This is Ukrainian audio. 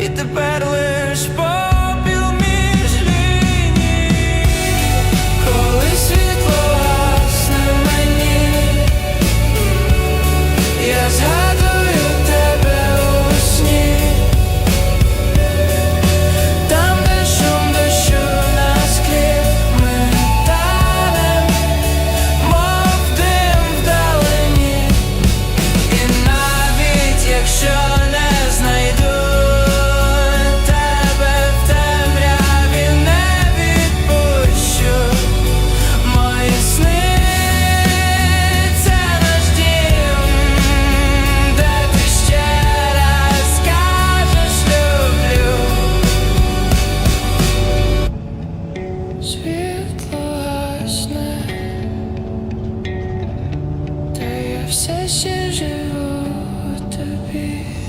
Hit the battle. все ще живу тобі.